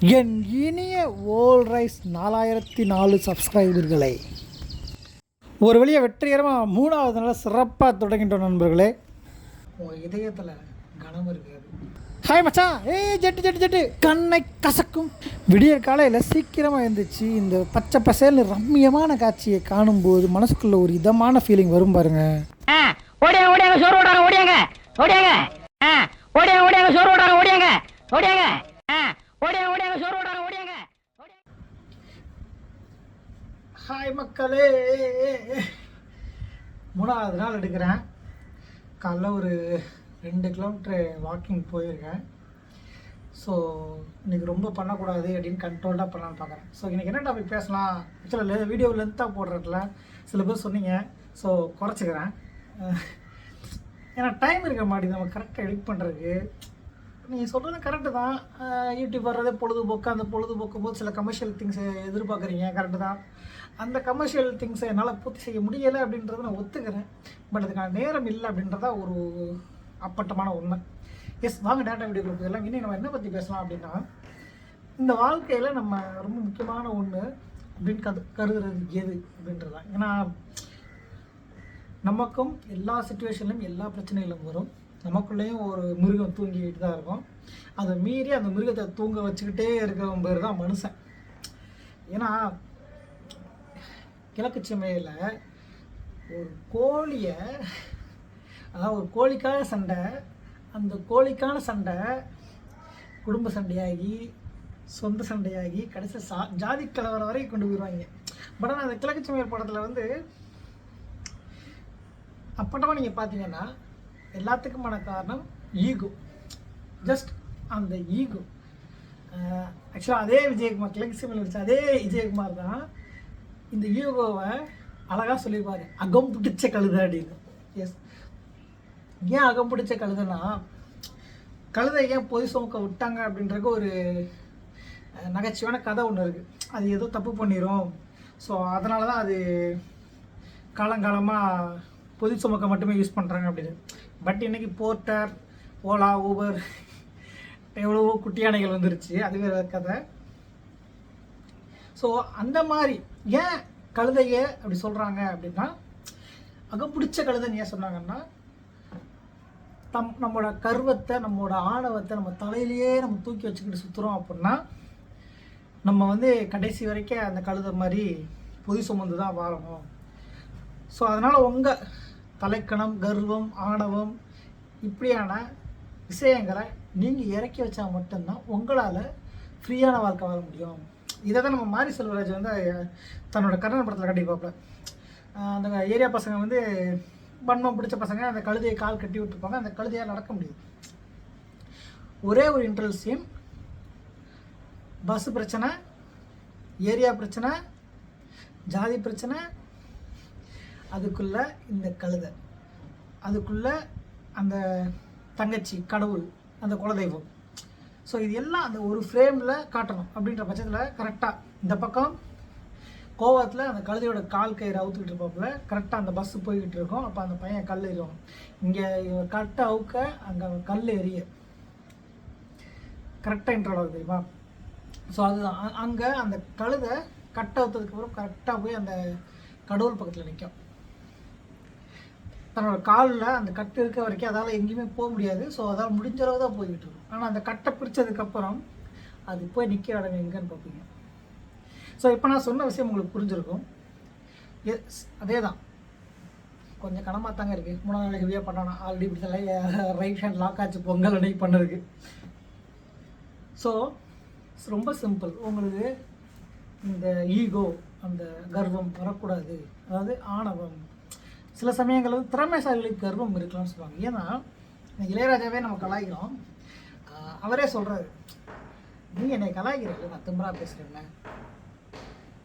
என் இனிய ஓல் ரைஸ் நாலாயிரத்தி நாலு சப்ஸ்கிரைபர்களே ஒரு வழியாக வெற்றிகரமாக மூணாவது நாள் சிறப்பாக தொடங்கிட்டோம் நண்பர்களே. உங்கள் இதயத்தில் கனம் இருக்காது. ஹாய் மச்சான். ஏய் ஜெட்டு ஜெட்டு ஜெட்டு. கண்ணை கசக்கும். விடியற் காலையில் சீக்கிரமாக எழுந்திரிச்சு இந்த பச்சை பசேல்னு ரம்மியமான காட்சியை காணும்போது மனசுக்குள்ள ஒரு இதமான ஃபீலிங் வரும் பாருங்க. ஆ, ஓடியாங்க ஓடியாங்க சோறு ஓடாங்க ஓடியாங்க ஓடியாங்க. ஆ, ஓடியாங்க ஓடியாங்க சோறு ஓடாங்க ஓடியாங்க ஓடியாங்க. ஹாய் மக்களே. மூணாவது நாள் எடுக்கிறேன். காலைல ஒரு ரெண்டு கிலோமீட்ரு வாக்கிங் போயிருக்கேன். ஸோ இன்றைக்கி ரொம்ப பண்ணக்கூடாது அப்படின்னு கண்ட்ரோல்டாக பண்ணலான்னு பார்க்குறேன் ஸோ இன்றைக்கி என்ன டாபிக் பேசலாம்? ஆக்சுவலாக வீடியோ லென்த்தாக போடுறதுல சில பேர் சொன்னீங்க. ஸோ குறைச்சிக்கிறேன். ஏன்னா டைம் இருக்க மாட்டேங்குது நம்ம கரெக்டாக எடிட் பண்ணுறதுக்கு நீங்கள் சொல்கிறது கரெக்டு தான். யூடியூப் வர்றதே பொழுதுபோக்கு. அந்த பொழுதுபோக்கு போது சில கமர்ஷியல் திங்ஸை எதிர்பார்க்குறீங்க கரெக்டு தான். அந்த கமர்ஷியல் திங்ஸை என்னால் பூர்த்தி செய்ய முடியலை அப்படின்றத நான் ஒத்துக்கிறேன். பட் அதுக்கான நேரம் இல்லை அப்படின்றதா ஒரு அப்பட்டமான உண்மை. எஸ் வாங்க டேட்டா வீடியோ எல்லாம் இன்னும் நம்ம என்ன பற்றி பேசலாம் அப்படின்னா இந்த வாழ்க்கையில் நம்ம ரொம்ப முக்கியமான ஒன்று அப்படின்னு கது கருதுறது எது அப்படின்றது தான் ஏன்னா நமக்கும் எல்லா சுச்சுவேஷன்லையும் எல்லா பிரச்சனைகளும் வரும். நமக்குள்ளேயும் ஒரு மிருகம் தூங்கிக்கிட்டு தான் இருக்கும். அதை மீறி அந்த மிருகத்தை தூங்க வச்சுக்கிட்டே இருக்கிறவன் பேர் தான் மனுஷன். ஏன்னா கிழக்கு செம்மையில் ஒரு கோழியை அதாவது ஒரு கோழிக்கான சண்டை அந்த கோழிக்கான சண்டை குடும்ப சண்டையாகி சொந்த சண்டையாகி கடைசி சா ஜாதி கலவரம் வரைக்கும் கொண்டு போயிடுவாங்க பட் ஆனால் அந்த கிழக்கு சமையல் படத்தில் வந்து அப்பட்டமாக நீங்கள் பார்த்தீங்கன்னா எல்லாத்துக்குமான காரணம் ஈகோ. ஜஸ்ட் அந்த ஈகோ. ஆக்சுவலாக அதே விஜயகுமார் கிழக்கு சிமில் அதே விஜயகுமார் தான் இந்த ஈகோவை அழகாக சொல்லியிருப்பார். அகம் பிடிச்ச கழுதை அப்படின்னு. எஸ் ஏன் அகம் பிடிச்ச கழுதைன்னா கழுதை ஏன் பொய் சுமக்க விட்டாங்க அப்படின்றக்கு ஒரு நகைச்சுவான கதை ஒன்று இருக்குது அது ஏதோ தப்பு பண்ணிடும் ஸோ அதனால தான் அது காலங்காலமாக பொது சுமக்க மட்டுமே யூஸ் பண்ணுறாங்க அப்படின்னு. பட் இன்னைக்கு போர்ட்டர் ஓலா ஊபர் எவ்வளவோ குட்டி யானைகள் வந்துருச்சு அது வேறு கதை. ஸோ அந்த மாதிரி ஏன் கழுதைய அப்படி சொல்கிறாங்க அப்படின்னா அகம் பிடிச்ச கழுதைன்னு ஏன் சொன்னாங்கன்னா தம் நம்மளோட கர்வத்தை நம்மளோட ஆணவத்தை நம்ம தலையிலேயே நம்ம தூக்கி வச்சுக்கிட்டு சுற்றுறோம் அப்படின்னா நம்ம வந்து கடைசி வரைக்கும் அந்த கழுதை மாதிரி பொதி சுமந்து தான் வாழணும். ஸோ அதனால் உங்கள் தலைக்கணம் கர்வம் ஆணவம் இப்படியான விஷயங்களை நீங்கள் இறக்கி வச்சா மட்டும்தான் உங்களால் ஃப்ரீயான வாழ்க்கை வாழ முடியும். இதை தான் நம்ம மாரி செல்வராஜ் வந்து தன்னோட கர்ணன் படத்தில் கட்டியிருப்பாப்புல. அந்த ஏரியா பசங்க வந்து வன்மம் பிடிச்ச பசங்க அந்த கழுதையை கால் கட்டி விட்டுருப்பாங்க அந்த கழுதையால் நடக்க முடியும் ஒரே ஒரு இன்ட்ரல் சீன் பஸ் பிரச்சனை ஏரியா பிரச்சனை ஜாதி பிரச்சனை அதுக்குள்ளே இந்த கழுதை. அதுக்குள்ளே அந்த தங்கச்சி கடவுள் அந்த குலதெய்வம். ஸோ இது எல்லாம் அந்த ஒரு ஃப்ரேமில் காட்டணும் அப்படின்ற பட்சத்தில் கரெக்டாக இந்த பக்கம் கோவத்தில் அந்த கழுதையோட கால் கயிறு அவுத்துக்கிட்டு இருப்பாப்புல கரெக்டாக அந்த பஸ்ஸு போய்கிட்டு இருக்கும். அப்போ அந்த பையன் கல் எறிவான் இங்கே கரெக்டாக அவுக்க அங்கே கல் எரிய கரெக்டாக இன்ட்ரோல் ஆகுது தெரியுமா? ஸோ அதுதான். அங்கே அந்த கழுதை கட் அவுத்ததுக்கப்புறம் கரெக்டாக போய் அந்த கடவுள் பக்கத்தில் நிற்கும் தன்னோட காலில் அந்த கட்டு இருக்க வரைக்கும் அதால் எங்கேயுமே போக முடியாது. ஸோ அதால் முடிஞ்ச அளவு தான் போய்கிட்டு இருக்கும். ஆனால் அந்த கட்டை பிடிச்சதுக்கப்புறம் அது போய் நிற்கிற இடம் எங்கேன்னு பார்ப்பீங்க. ஸோ இப்போ நான் சொன்ன விஷயம் உங்களுக்கு புரிஞ்சிருக்கும். எஸ் அதே தான் கொஞ்சம் கனமாக தாங்க இருக்குது மூணாவது நாளைக்கு ஹெவியாக பண்ணானா ஆல்ரெடி இப்படி ரைட் ஹேண்ட் லாக் ஆச்சு பொங்கல் அன்னைக்கு பண்ணுறதுக்கு ஸோ ரொம்ப சிம்பிள் உங்களுக்கு இந்த ஈகோ அந்த கர்வம் வரக்கூடாது. அதாவது ஆணவம் சில சமயங்கள் வந்து திறமைசாலிகளுக்கு கர்வம் இருக்கலாம்னு சொல்லுவாங்க. ஏன்னா இளையராஜாவே நம்ம கலாய்க்கிறோம். அவரே சொல்கிறாரு நீ என்னை கலாய்க்கிறீங்க நான் திம்பரா பேசுகிறேன்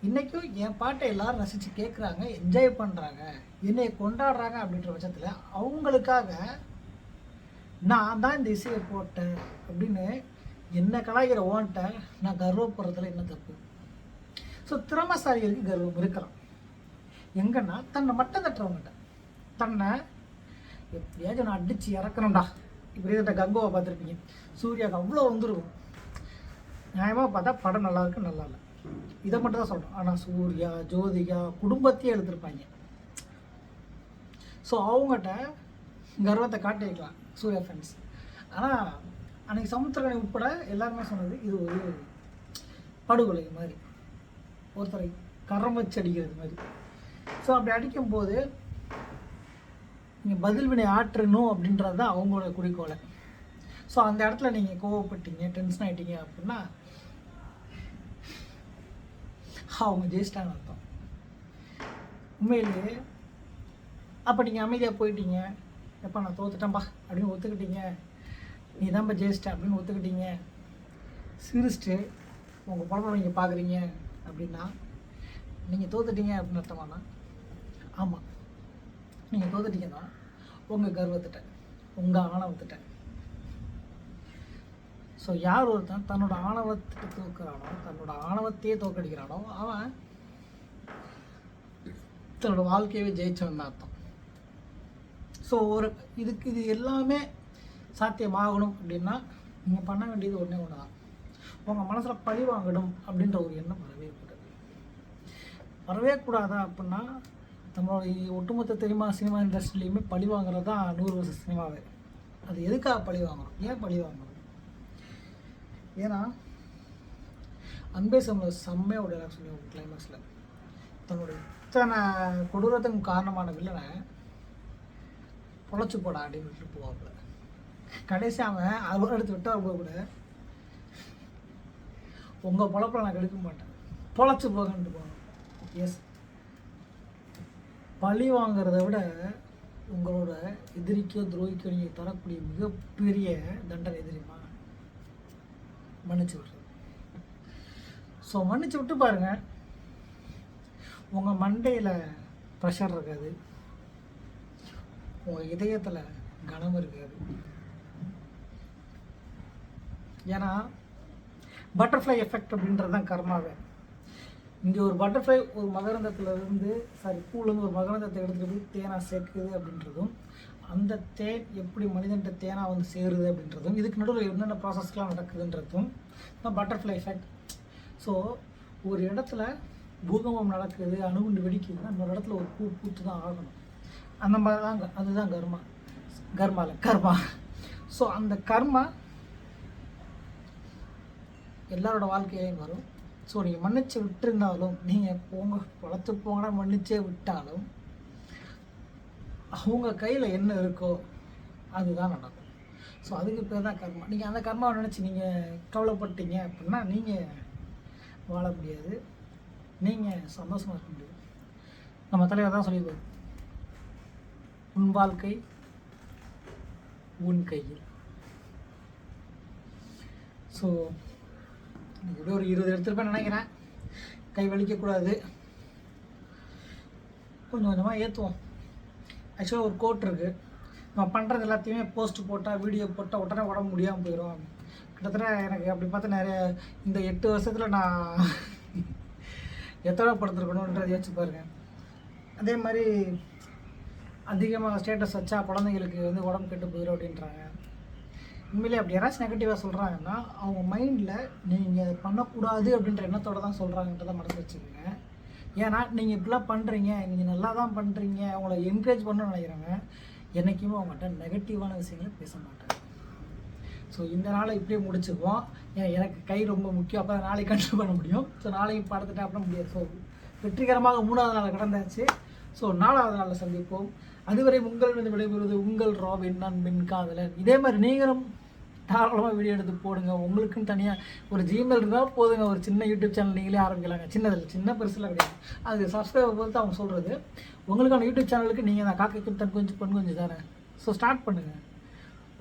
இன்றைக்கும் என் பாட்டை எல்லாரும் ரசித்து கேட்குறாங்க என்ஜாய் பண்ணுறாங்க என்னை கொண்டாடுறாங்க அப்படின்ற பட்சத்தில் அவங்களுக்காக நான் தான் இந்த இசையை போட்டேன் அப்படின்னு என்னை கலாய்கிற ஓன்ட்ட நான் கர்வப்படுறதுல என்ன தப்பு? ஸோ திறமசாலிகளுக்கு கர்வம் இருக்கலாம். எங்கன்னா தன்னை மட்டம் தட்டுறவங்ககிட்ட. தன்னை எப்படியாச்சும் நான் அடித்து இறக்கணும்டா. இப்படி இருந்த கங்கோவை பார்த்துருப்பீங்க. சூர்யாவுக்கு அவ்வளோ வந்துருக்கும். நியாயமாக பார்த்தா படம் நல்லா இருக்கு நல்லா இல்லை. இதை மட்டும் தான் சொல்கிறோம் ஆனால் சூர்யா ஜோதிகா குடும்பத்தையே எடுத்திருப்பாங்க. ஸோ அவங்ககிட்ட கர்வத்தை காட்டிக்கலாம் சூர்யா ஃபேன்ஸ் ஆனால் அன்னைக்கு சமுத்திரகனி உட்பட எல்லாருமே சொன்னது இது ஒரு படுகொலை மாதிரி. ஒருத்தரை கரம் வச்சு அடிக்கிறது மாதிரி. ஸோ அப்படி அடிக்கும்போது நீங்கள் பதில் வினை ஆற்றணும் அப்படின்றது தான் அவங்களோட குறிக்கோளை. ஸோ அந்த இடத்துல நீங்கள் கோவப்பட்டீங்க டென்ஷன் ஆகிட்டீங்க அப்படின்னா அவங்க ஜெயிச்சிட்டாங்க அர்த்தம். உண்மையிலேயே அப்போ நீங்கள் அமைதியாக போயிட்டீங்க. எப்போ நான் தோத்துட்டேன்ப்பா அப்படின்னு ஒத்துக்கிட்டீங்க. நீ தான்ப்பா ஜெயிச்சிட்ட அப்படின்னு ஒத்துக்கிட்டீங்க. சிரிச்சிட்டு உங்கள் படம் நீங்கள் பார்க்குறீங்க அப்படின்னா நீங்கள் தோத்துட்டீங்க அப்படின்னு அர்த்தமாண்ணா ஆமாம் நீங்கள் தோத்துட்டீங்கன்னா உங்கள் கர்வத்திட்ட உங்கள் ஆணவத்திட்ட. ஸோ யார் ஒருத்தன் தன்னோட ஆணவத்தை தோக்குறானோ தன்னோட ஆணவத்தையே தோக்கடிக்கிறானோ அவன் தன்னோட வாழ்க்கையவே ஜெயிச்சவன் தான் அர்த்தம். ஸோ ஒரு இதுக்கு இது எல்லாமே சாத்தியமாகணும் அப்படின்னா நீங்கள் பண்ண வேண்டியது ஒன்றே ஒன்று தான் உங்கள் மனசில் பழி வாங்கணும் அப்படின்ற ஒரு எண்ணம் வரவே கூடாது. வரவே கூடாதா அப்படின்னா நம்மளோட ஒட்டுமொத்த தெரியுமா சினிமா இண்டஸ்ட்ரியிலையுமே பழி வாங்குறது தான் நூறு வருஷ சினிமாவே. அது எதுக்காக பழி வாங்கணும் ஏன் பழி வாங்கணும் ஏன்னா அன்பே சம்மில் செம்மையாக ஒரு dialogue சொல்லி கிளைமேக்ஸில் தன்னுடைய இத்தனை கொடூரத்துக்கு காரணமான வில்லனை பொழைச்சி போடா அப்படின்னு போவாப்புல. கடைசி அவன் அறுபது எடுத்து விட்டா போக கூட உங்கள் பொழப்பில் நான் கெடுக்க மாட்டேன். பொழைச்சி போகன்ட்டு போகணும் எஸ் பழி வாங்கிறத விட உங்களோட எதிரிக்கோ துரோகிக்கோ நீங்கள் தரக்கூடிய மிகப்பெரிய தண்டனை தெரியுமா? மன்னிச்சு விட்றது ஸோ மன்னிச்சு விட்டு பாருங்கள் உங்கள் மண்டையில் ப்ரெஷர் இருக்காது. உங்கள் இதயத்தில் கனம் இருக்காது. ஏன்னா பட்டர்ஃப்ளை எஃபெக்ட் அப்படின்றது தான் கர்மாவே. இங்கே ஒரு பட்டர்ஃப்ளை ஒரு மகரந்தத்தில் இருந்து சாரி பூலேருந்து ஒரு மகரந்தத்தை எடுத்துகிட்டு போய் தேனாக சேர்க்குது அப்படின்றதும் அந்த தேன் எப்படி மனிதன்ட்ட தேனாக வந்து சேருது அப்படின்றதும் இதுக்கு நடுவில் என்னென்ன ப்ராசஸ்லாம் நடக்குதுன்றதும் தான் பட்டர்ஃப்ளை எஃபெக்ட் ஸோ ஒரு இடத்துல பூகம்பம் நடக்குது அணுகுண்டு வெடிக்குதுன்னா இன்னொரு இடத்துல ஒரு பூ பூத்து தான் ஆகணும். அந்த மாதிரி தான் க- அதுதான் கர்மா. கர்மாவில் கர்மா. ஸோ அந்த கர்மா எல்லாரோட வாழ்க்கையிலையும் வரும். ஸோ நீங்கள் மன்னிச்சு விட்டுருந்தாலும் நீங்கள் போங்க வளர்த்து போங்கன்னா மன்னிச்சே விட்டாலும் அவங்க கையில் என்ன இருக்கோ அதுதான் நடக்கும். ஸோ அதுக்கு பேர் தான் கர்மா. நீங்கள் அந்த கர்மாவை நினச்சி நீங்கள் கவலைப்பட்டீங்க அப்படின்னா நீங்கள் வாழ முடியாது. நீங்கள் சந்தோஷமாக இருக்க முடியாது. நம்ம தலைவர் தான் சொல்லியிருப்பார். உன் வாழ்க்கை உன் கையில். ஸோ இப்படி ஒரு இருபது எடுத்துருப்பேன் நினைக்கிறேன். கை வலிக்கக்கூடாது. கொஞ்சம் கொஞ்சமாக ஏற்றுவோம் ஆக்சுவலாக ஒரு கோட் இருக்குது நம்ம பண்ணுறது எல்லாத்தையுமே போஸ்ட் போட்டால் வீடியோ போட்டால் உடனே உடம்பு முடியாமல் போயிடும் கிட்டத்தட்ட எனக்கு அப்படி பார்த்தா நிறைய இந்த எட்டு வருஷத்தில் நான் எத்தனை படுத்துருக்கணுன்றதை யோசிச்சு பாருங்க. அதே மாதிரி அதிகமாக ஸ்டேட்டஸ் வச்சா குழந்தைங்களுக்கு வந்து உடம்பு கெட்டு போயிடும் அப்படின்றாங்க. உண்மையிலே அப்படி யாராச்சும் நெகட்டிவாக சொல்கிறாங்கன்னா அவங்க மைண்டில் நீங்கள் அதை பண்ணக்கூடாது அப்படின்ற எண்ணத்தோடு தான் சொல்கிறாங்கன்றத மனசு வச்சுக்கோங்க. ஏன்னா நீங்கள் இப்படிலாம் பண்ணுறீங்க நீங்கள் நல்லா தான் பண்ணுறீங்க அவங்கள என்கரேஜ் பண்ணணும்னு நினைக்கிறாங்க என்றைக்குமே அவங்ககிட்ட நெகட்டிவான விஷயங்களை பேச மாட்டாங்க. ஸோ இந்த நாளை இப்படியே முடிச்சுக்குவோம். ஏன் எனக்கு கை ரொம்ப முக்கியம் அப்போ நாளைக்கு கண்டினியூ பண்ண முடியும். ஸோ நாளைக்கு படத்துட்டு அப்புறம் முடியாது. ஸோ வெற்றிகரமாக மூணாவது நாள் கடந்தாச்சு. ஸோ நாலாவது நாளில் சந்திப்போம். அதுவரை உங்கள் வந்து விடைபெறுவது உங்கள் ராபின் நண்பின் காதலன் இதே மாதிரி நீங்களும் தாராளமாக வீடியோ எடுத்து போடுங்க. உங்களுக்குன்னு தனியாக ஒரு ஜிமெயில் இருந்தால் போதுங்க. ஒரு சின்ன யூடியூப் சேனல் நீங்களே ஆரம்பிக்கலாங்க. சின்னதில் சின்ன பெருசில் கிடையாது. அது சப்ஸ்கிரைபர் பொறுத்து அவங்க சொல்கிறது உங்களுக்கான யூடியூப் சேனலுக்கு நீங்கள் தான். காக்கைக்கும் தன் கொஞ்சம் பொன் கொஞ்சம் தானே. ஸோ ஸ்டார்ட் பண்ணுங்கள்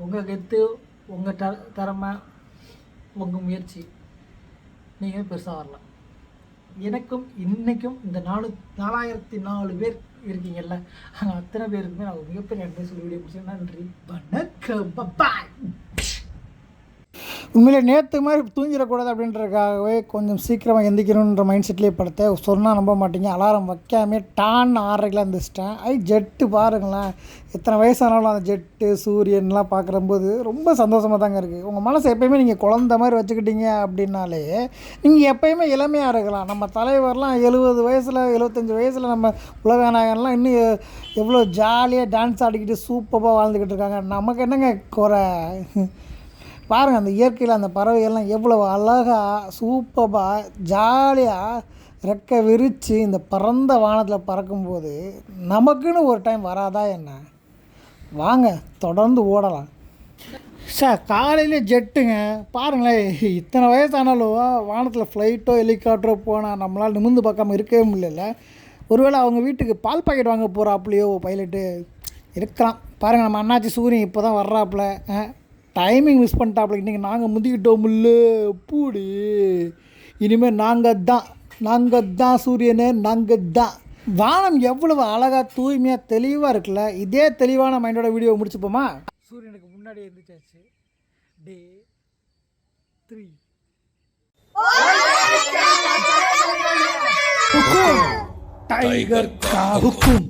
உங்கள் கெத்து உங்கள் த திறமை உங்கள் முயற்சி நீங்கள் பெருசாக வரலாம். எனக்கும் இன்றைக்கும் இந்த நாலு நாலாயிரத்தி நாலு பேர் இருக்கீங்கல்ல அங்கே அத்தனை பேருக்குமே நான் மிகப்பெரிய அட்வைஸ் சொல்லி வீடியோ பிடிச்சேன் நன்றி. வணக்கம். பாய் உண்மையிலே நேற்று மாதிரி தூங்கிடக்கூடாது அப்படின்றதுக்காகவே கொஞ்சம் சீக்கிரமாக எந்திக்கணுன்ற மைண்ட் செட்லேயே படுத்தேன். சொன்னால் நம்ப மாட்டீங்க. அலாரம் வைக்காமே டான் ஆறரைக்கெலாம் எந்திரிச்சிட்டேன். ஐ ஜெட்டு பாருங்களேன். எத்தனை வயசானாலும் அந்த ஜெட்டு சூரியன்லாம் பார்க்குறம்போது ரொம்ப சந்தோஷமாக தாங்க இருக்குது உங்கள் மனசை எப்பயுமே நீங்கள் குழந்த மாதிரி வச்சுக்கிட்டீங்க அப்படின்னாலே நீங்கள் எப்பயுமே இளமையாக இருக்கலாம். நம்ம தலைவர்லாம் எழுபது வயசில் எழுபத்தஞ்சி வயசில் நம்ம உலகநாயகன்லாம் இன்னும் எவ்வளோ ஜாலியாக டான்ஸ் ஆடிக்கிட்டு சூப்பராக வாழ்ந்துக்கிட்டு இருக்காங்க. நமக்கு என்னங்க குறை? பாருங்கள் அந்த இயற்கையில் அந்த பறவைகள்லாம் எவ்வளோ அழகாக சூப்பராக ஜாலியாக ரெக்கை விரித்து இந்த பறந்த வானத்தில் பறக்கும்போது நமக்குன்னு ஒரு டைம் வராதா என்ன? வாங்க தொடர்ந்து ஓடலாம். சார் காலையில் ஜெட்டுங்க. பாருங்களேன் இத்தனை வயசானாலும் வானத்தில் ஃப்ளைட்டோ ஹெலிகாப்டரோ போனால் நம்மளால் நிமிர்ந்து பார்க்காம இருக்கவே முடியல ஒருவேளை அவங்க வீட்டுக்கு பால் பாக்கெட் வாங்க போகிறாப்புலையோ பைலட்டு இருக்கலாம். பாருங்கள் நம்ம அண்ணாச்சி சூரியன் இப்போ தான் வர்றாப்புல டைமிங் மிஸ் பண்ணிட்டாப்புல. இன்றைக்கி நாங்கள் முந்திக்கிட்டோம் முல்ல பூடி. இனிமேல் நாங்கள் தான் நாங்கள் தான் சூரியனே நாங்கள் தான் வானம் எவ்வளவு அழகாக தூய்மையாக தெளிவாக இருக்குல்ல? இதே தெளிவான மைண்டோட வீடியோ முடிச்சுப்போமா? சூரியனுக்கு முன்னாடி இருந்துச்சாச்சு டே த்ரீ. டைகர் கா ஹுக்கும்